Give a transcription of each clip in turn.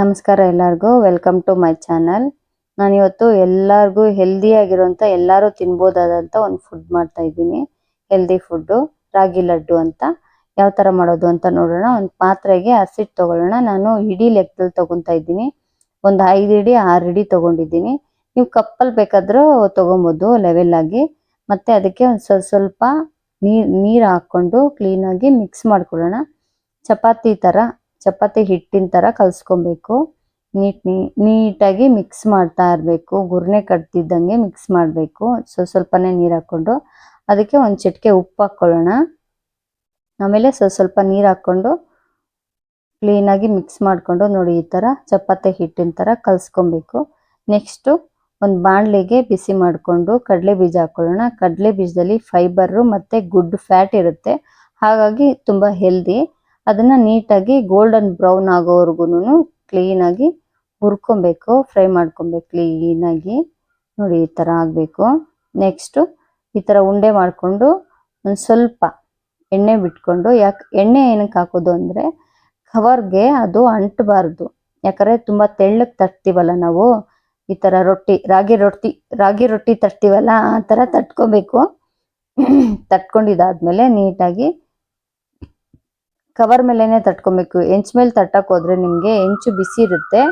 ನಮಸ್ಕಾರ ಎಲ್ಲರಿಗೂ. Welcome to my channel ನಾನು ಇವತ್ತು ಎಲ್ಲರಿಗೂ ಹೆಲ್ದಿ ಆಗಿರುವಂತ ಎಲ್ಲರೂ ತಿನ್ಬೋದಾದಂತ ಒಂದು ಫುಡ್ ಮಾಡ್ತಾ ಇದ್ದೀನಿ. ಹೆಲ್ದಿ ಫುಡ್ಡು ರಾಗಿ ಲಡ್ಡು ಅಂತ. ಯಾವ ತರ ಮಾಡೋದು ಅಂತ ನೋಡೋಣ. ಒಂದು ಪಾತ್ರೆಗೆ ಹಸಿಟ್ಟು ತಗೊಳ್ಳೋಣ. ನಾನು ಇಡೀ ಲೆಕ್ಕದಲ್ಲಿ ತಗೊಂತಾ ಇದ್ದೀನಿ. ಒಂದು ಐದು ಇಡಿ, ಆರು ಇಡಿ ತಗೊಂಡಿದ್ದೀನಿ. ನೀವು ಕಪ್ಪಲ್ಲಿ ಬೇಕಾದರೂ ತೊಗೊಬೋದು ಲೆವೆಲ್ ಆಗಿ. ಮತ್ತೆ ಅದಕ್ಕೆ ಒಂದು ಸ್ವಲ್ಪ ಸ್ವಲ್ಪ ನೀರು ನೀರು ಹಾಕೊಂಡು ಕ್ಲೀನಾಗಿ ಮಿಕ್ಸ್ ಮಾಡ್ಕೊಳ್ಳೋಣ. ಚಪಾತಿ ತರ ಚಪಾತಿ ಹಿಟ್ಟಿನ ಥರ ಕಲಿಸ್ಕೊಬೇಕು. ನೀಟ್ ನೀಟಾಗಿ ಮಿಕ್ಸ್ ಮಾಡ್ತಾ ಇರಬೇಕು. ಗುರ್ನೆ ಕಟ್ತಿದ್ದಂಗೆ ಮಿಕ್ಸ್ ಮಾಡಬೇಕು. ಸೊ, ಸ್ವಲ್ಪನೇ ನೀರು ಹಾಕ್ಕೊಂಡು ಅದಕ್ಕೆ ಒಂದು ಚಿಟಿಕೆ ಉಪ್ಪು ಹಾಕ್ಕೊಳ್ಳೋಣ ಆಮೇಲೆ ಸ್ವಲ್ಪ ಸ್ವಲ್ಪ ನೀರು ಹಾಕ್ಕೊಂಡು ಕ್ಲೀನಾಗಿ ಮಿಕ್ಸ್ ಮಾಡಿಕೊಂಡು ನೋಡಿ ಈ ಥರ ಚಪಾತಿ ಹಿಟ್ಟಿನ ಥರ ಕಲಿಸ್ಕೊಬೇಕು. ನೆಕ್ಸ್ಟು ಒಂದು ಬಾಣಲೆಗೆ ಬಿಸಿ ಮಾಡಿಕೊಂಡು ಕಡಲೆ ಬೀಜ ಹಾಕ್ಕೊಳ್ಳೋಣ ಕಡಲೆ ಬೀಜದಲ್ಲಿ ಫೈಬರು ಮತ್ತು ಗುಡ್ ಫ್ಯಾಟ್ ಇರುತ್ತೆ. ಹಾಗಾಗಿ ತುಂಬ ಹೆಲ್ದಿ. ಅದನ್ನ ನೀಟಾಗಿ ಗೋಲ್ಡನ್ ಬ್ರೌನ್ ಆಗೋವರೆಗೂ ಕ್ಲೀನಾಗಿ ಹುರ್ಕೊಬೇಕು ಫ್ರೈ ಮಾಡ್ಕೊಬೇಕು ಕ್ಲೀನಾಗಿ ನೋಡಿ ಈ ಥರ ಆಗಬೇಕು. ನೆಕ್ಸ್ಟು ಈ ಥರ ಉಂಡೆ ಮಾಡಿಕೊಂಡು ಒಂದು ಸ್ವಲ್ಪ ಎಣ್ಣೆ ಬಿಟ್ಕೊಂಡು, ಯಾಕೆ ಎಣ್ಣೆ ಏನಕ್ಕೆ ಹಾಕೋದು ಅಂದರೆ ಕವರ್ಗೆ ಅದು ಅಂಟಬಾರ್ದು. ಯಾಕಂದರೆ ತುಂಬ ತೆಳ್ಳಗೆ ತಟ್ತೀವಲ್ಲ ನಾವು, ಈ ಥರ ರೊಟ್ಟಿ, ರಾಗಿ ರೊಟ್ಟಿ ರಾಗಿ ರೊಟ್ಟಿ ತಟ್ತೀವಲ್ಲ, ಆ ಥರ ತಟ್ಕೋಬೇಕು. ತಟ್ಕೊಂಡಿದ್ದಾದ್ಮೇಲೆ ನೀಟಾಗಿ ಕವರ್ ಮೇಲೆನೆ ತಟ್ಕೊಬೇಕು. ಹೆಂಚ್ ಮೇಲೆ ತಟ್ಟಕ್ಕೆ ಹೋದ್ರೆ ನಿಮಗೆ ಹೆಂಚು ಬಿಸಿ ಇರುತ್ತೆ.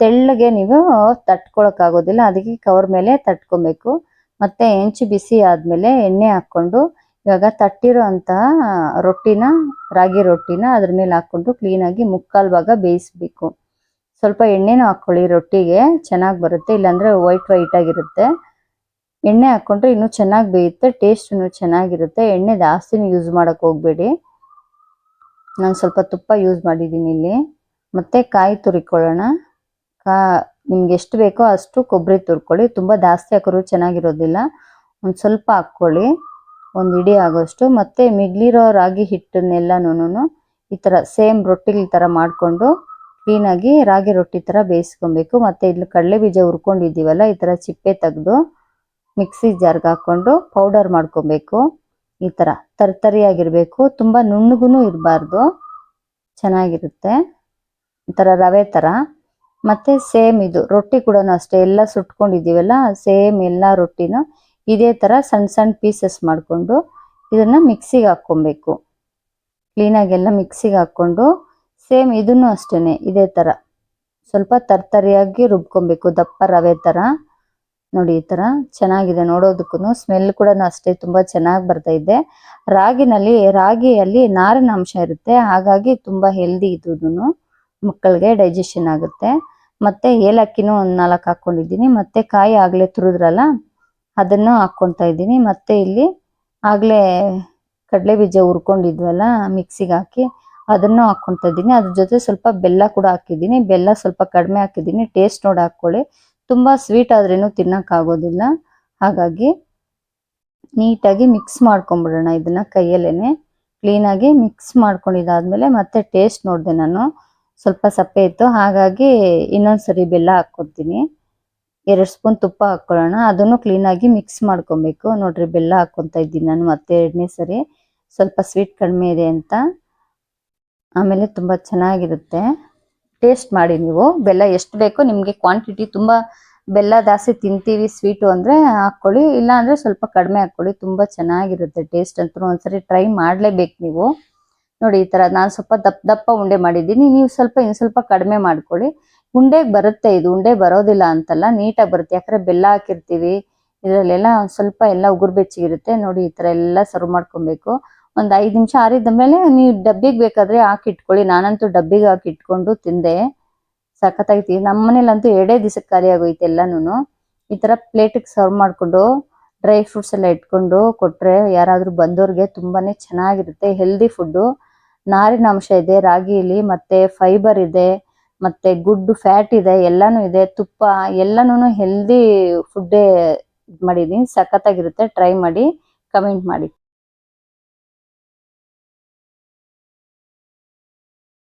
ತೆಳ್ಳಗೆ ನೀವು ತಟ್ಕೊಳಕ್ಕಾಗೋದಿಲ್ಲ ಅದಕ್ಕೆ ಕವರ್ ಮೇಲೆ ತಟ್ಕೊಬೇಕು. ಮತ್ತೆ ಹೆಂಚು ಬಿಸಿ ಆದ್ಮೇಲೆ ಎಣ್ಣೆ ಹಾಕೊಂಡು ಇವಾಗ ತಟ್ಟಿರೋ ಅಂತಹ ರೊಟ್ಟಿನ, ರಾಗಿ ರೊಟ್ಟಿನ ಅದ್ರ ಮೇಲೆ ಹಾಕೊಂಡು ಕ್ಲೀನಾಗಿ ಮುಕ್ಕಾಲು ಭಾಗ ಬೇಯಿಸ್ಬೇಕು. ಸ್ವಲ್ಪ ಎಣ್ಣೆನೂ ಹಾಕೊಳ್ಳಿ ರೊಟ್ಟಿಗೆ. ಚೆನ್ನಾಗಿ ಬರುತ್ತೆ. ಇಲ್ಲಾಂದ್ರೆ ವೈಟ್ ವೈಟ್ ಆಗಿರುತ್ತೆ. ಎಣ್ಣೆ ಹಾಕೊಂಡ್ರೆ ಇನ್ನೂ ಚೆನ್ನಾಗಿ ಬೇಯುತ್ತೆ. ಟೇಸ್ಟ್ನು ಚೆನ್ನಾಗಿರುತ್ತೆ. ಎಣ್ಣೆ ಜಾಸ್ತಿನೂ ಯೂಸ್ ಮಾಡಕ್ ಹೋಗ್ಬೇಡಿ. ನಾನು ಸ್ವಲ್ಪ ತುಪ್ಪ ಯೂಸ್ ಮಾಡಿದ್ದೀನಿ ಇಲ್ಲಿ. ಮತ್ತೆ ಕಾಯಿ ತುರಿಕೊಳ್ಳೋಣ. ಕಾ, ನಿಮ್ಗೆ ಎಷ್ಟು ಬೇಕೋ ಅಷ್ಟು ಕೊಬ್ಬರಿ ತುರ್ಕೊಳ್ಳಿ. ತುಂಬ ಜಾಸ್ತಿ ಹಾಕಿದ್ರು ಚೆನ್ನಾಗಿರೋದಿಲ್ಲ. ಒಂದು ಸ್ವಲ್ಪ ಹಾಕ್ಕೊಳ್ಳಿ. ಒಂದು ಇಡಿ ಆಗೋಷ್ಟು. ಮತ್ತೆ ಮಿಗ್ಲಿರೋ ರಾಗಿ ಹಿಟ್ಟನ್ನೆಲ್ಲನೂ ಈ ಥರ ಸೇಮ್ ರೊಟ್ಟಿಲ್ ಥರ ಮಾಡಿಕೊಂಡು ಕ್ಲೀನಾಗಿ ರಾಗಿ ರೊಟ್ಟಿ ಥರ ಬೇಯಿಸ್ಕೊಬೇಕು. ಮತ್ತು ಇಲ್ಲಿ ಕಡಲೆ ಬೀಜ ಹುರ್ಕೊಂಡಿದ್ದೀವಲ್ಲ, ಈ ಥರ ಚಿಪ್ಪೆ ತೆಗೆದು ಮಿಕ್ಸಿ ಜಾರ್ಗೆ ಹಾಕ್ಕೊಂಡು ಪೌಡರ್ ಮಾಡ್ಕೊಬೇಕು. ಈ ಥರ ತರ್ತರಿಯಾಗಿರ್ಬೇಕು. ತುಂಬ ನುಣ್ಣಗೂ ಇರಬಾರ್ದು. ಚೆನ್ನಾಗಿರುತ್ತೆ. ಈ ತರ ರವೆ ಥರ ಮತ್ತೆ ಸೇಮ್ ಇದು ರೊಟ್ಟಿ ಕೂಡ ಅಷ್ಟೇ. ಎಲ್ಲ ಸುಟ್ಕೊಂಡಿದ್ದೀವಲ್ಲ, ಸೇಮ್ ಎಲ್ಲ ರೊಟ್ಟಿನೂ ಇದೇ ಥರ ಸಣ್ಣ ಸಣ್ಣ ಪೀಸಸ್ ಮಾಡಿಕೊಂಡು ಇದನ್ನು ಮಿಕ್ಸಿಗೆ ಹಾಕ್ಕೊಬೇಕು. ಕ್ಲೀನಾಗೆಲ್ಲ ಮಿಕ್ಸಿಗೆ ಹಾಕ್ಕೊಂಡು ಸೇಮ್ ಇದನ್ನು ಅಷ್ಟೇ ಇದೇ ಥರ ಸ್ವಲ್ಪ ತರ್ತರಿಯಾಗಿ ರುಬ್ಕೊಬೇಕು, ದಪ್ಪ ರವೆ ಥರ ನೋಡಿ, ಈ ತರ ಚೆನ್ನಾಗಿದೆ ನೋಡೋದಕ್ಕೂ ಸ್ಮೆಲ್ ಕೂಡ ಅಷ್ಟೇ ತುಂಬಾ ಚೆನ್ನಾಗಿ ಬರ್ತಾ ಇದೆ. ರಾಗಿನಲ್ಲಿ, ರಾಗಿಯಲ್ಲಿ ನಾರಿನ ಅಂಶ ಇರುತ್ತೆ. ಹಾಗಾಗಿ ತುಂಬಾ ಹೆಲ್ದಿ ಇದ್ದು ಮಕ್ಕಳಿಗೆ ಡೈಜೆಷನ್ ಆಗುತ್ತೆ. ಮತ್ತೆ ಏಲಕ್ಕಿನೂ ಒಂದ್ ನಾಲ್ಕು ಹಾಕೊಂಡಿದ್ದೀನಿ ಮತ್ತೆ ಕಾಯಿ ಆಗ್ಲೇ ತುರಿದ್ರಲ್ಲ, ಅದನ್ನು ಹಾಕೊಂತಾ ಇದ್ದೀನಿ. ಮತ್ತೆ ಇಲ್ಲಿ ಆಗ್ಲೇ ಕಡಲೆ ಬೀಜ ಹುರ್ಕೊಂಡಿದ್ವಲ್ಲ, ಮಿಕ್ಸಿಗೆ ಹಾಕಿ ಅದನ್ನು ಹಾಕೊಂತ ಇದ್ದೀನಿ. ಅದ್ರ ಜೊತೆ ಸ್ವಲ್ಪ ಬೆಲ್ಲ ಕೂಡ ಹಾಕಿದ್ದೀನಿ. ಬೆಲ್ಲ ಸ್ವಲ್ಪ ಕಡಿಮೆ ಹಾಕಿದ್ದೀನಿ. ಟೇಸ್ಟ್ ನೋಡಿ ಹಾಕ್ಕೊಳ್ಳಿ. ತುಂಬ ಸ್ವೀಟ್ ಆದ್ರೇನು ತಿನ್ನಕ್ ಆಗೋದಿಲ್ಲ. ಹಾಗಾಗಿ ನೀಟಾಗಿ ಮಿಕ್ಸ್ ಮಾಡ್ಕೊಂಬಿಡೋಣ ಇದನ್ನ ಕೈಯಲ್ಲೇನೆ. ಕ್ಲೀನಾಗಿ ಮಿಕ್ಸ್ ಮಾಡ್ಕೊಂಡಿದ್ದಾದ್ಮೇಲೆ ಮತ್ತೆ ಟೇಸ್ಟ್ ನೋಡಿದೆ ನಾನು. ಸ್ವಲ್ಪ ಸಪ್ಪೆ ಇತ್ತು. ಹಾಗಾಗಿ ಇನ್ನೊಂದ್ಸರಿ ಬೆಲ್ಲ ಹಾಕ್ಕೊತೀನಿ ಎರಡು ಸ್ಪೂನ್ ತುಪ್ಪ ಹಾಕ್ಕೊಳ್ಳೋಣ. ಅದನ್ನು ಕ್ಲೀನಾಗಿ ಮಿಕ್ಸ್ ಮಾಡ್ಕೊಬೇಕು. ನೋಡ್ರಿ ಬೆಲ್ಲ ಹಾಕ್ಕೊತಾ ಇದ್ದೀನಿ ನಾನು ಮತ್ತೆ ಎರಡನೇ ಸರಿ. ಸ್ವಲ್ಪ ಸ್ವೀಟ್ ಕಡಿಮೆ ಇದೆ ಅಂತ. ಆಮೇಲೆ ತುಂಬ ಚೆನ್ನಾಗಿರುತ್ತೆ. ಟೇಸ್ಟ್ ಮಾಡಿ ನೀವು. ಬೆಲ್ಲ ಎಷ್ಟು ಬೇಕೋ ನಿಮಗೆ ಕ್ವಾಂಟಿಟಿ ತುಂಬ ಬೆಲ್ಲ ಜಾಸ್ತಿ ತಿಂತೀವಿ ಸ್ವೀಟು ಅಂದರೆ ಹಾಕ್ಕೊಳ್ಳಿ. ಇಲ್ಲ ಅಂದರೆ ಸ್ವಲ್ಪ ಕಡಿಮೆ ಹಾಕ್ಕೊಳ್ಳಿ. ತುಂಬ ಚೆನ್ನಾಗಿರುತ್ತೆ ಟೇಸ್ಟ್ ಅಂತೂ. ಒಂದ್ಸರಿ ಟ್ರೈ ಮಾಡಲೇಬೇಕು ನೀವು. ನೋಡಿ, ಈ ಥರ ನಾನು ಸ್ವಲ್ಪ ದಪ್ಪ ದಪ್ಪ ಉಂಡೆ ಮಾಡಿದ್ದೀನಿ. ನೀವು ಸ್ವಲ್ಪ ಇನ್ನು ಸ್ವಲ್ಪ ಕಡಿಮೆ ಮಾಡ್ಕೊಳ್ಳಿ. ಉಂಡೆಗೆ ಬರುತ್ತೆ ಇದು. ಉಂಡೆ ಬರೋದಿಲ್ಲ ಅಂತಲ್ಲ. ನೀಟಾಗಿ ಬರುತ್ತೆ. ಯಾಕಂದರೆ ಬೆಲ್ಲ ಹಾಕಿರ್ತೀವಿ. ಇದರಲ್ಲೆಲ್ಲ ಸ್ವಲ್ಪ ಎಲ್ಲ ಉಗುರು ಬೆಚ್ಚಗಿರುತ್ತೆ. ನೋಡಿ, ಈ ಥರ ಎಲ್ಲ ಸರ್ವ್ ಮಾಡ್ಕೊಬೇಕು. ಒಂದು ಐದ್ ನಿಮಿಷ ಆರಿದ ಮೇಲೆ ನೀವು ಡಬ್ಬಿಗೆ ಬೇಕಾದ್ರೆ ಹಾಕಿ ಇಟ್ಕೊಳ್ಳಿ. ನಾನಂತೂ ಡಬ್ಬಿಗೆ ಹಾಕಿ ಇಟ್ಕೊಂಡು ತಿಂದೆ. ಸಖತ್ತಾಗಿ ನಮ್ಮ ಮನೇಲಂತೂ ಎರಡೇ ದಿವಸಕ್ಕೆ ಖಾಲಿ ಆಗೋಯ್ತು ಎಲ್ಲಾನು ಈ ತರ ಪ್ಲೇಟಿಗೆ ಸರ್ವ್ ಮಾಡ್ಕೊಂಡು ಡ್ರೈ ಫ್ರೂಟ್ಸ್ ಎಲ್ಲ ಇಟ್ಕೊಂಡು ಕೊಟ್ರೆ ಯಾರಾದ್ರೂ ಬಂದವ್ರಿಗೆ ತುಂಬಾನೇ ಚೆನ್ನಾಗಿರುತ್ತೆ. ಹೆಲ್ದಿ ಫುಡ್ಡು ನಾರಿನ ಅಂಶ ಇದೆ ರಾಗಿಲಿ ಮತ್ತೆ ಫೈಬರ್ ಇದೆ, ಮತ್ತೆ ಗುಡ್ ಫ್ಯಾಟ್ ಇದೆ, ಎಲ್ಲಾನು ಇದೆ. ತುಪ್ಪ ಎಲ್ಲಾನು ಹೆಲ್ದಿ ಫುಡ್ಡೇ ಮಾಡಿದೀನಿ. ಸಖತ್ತಾಗಿರುತ್ತೆ. ಟ್ರೈ ಮಾಡಿ ಕಮೆಂಟ್ ಮಾಡಿ.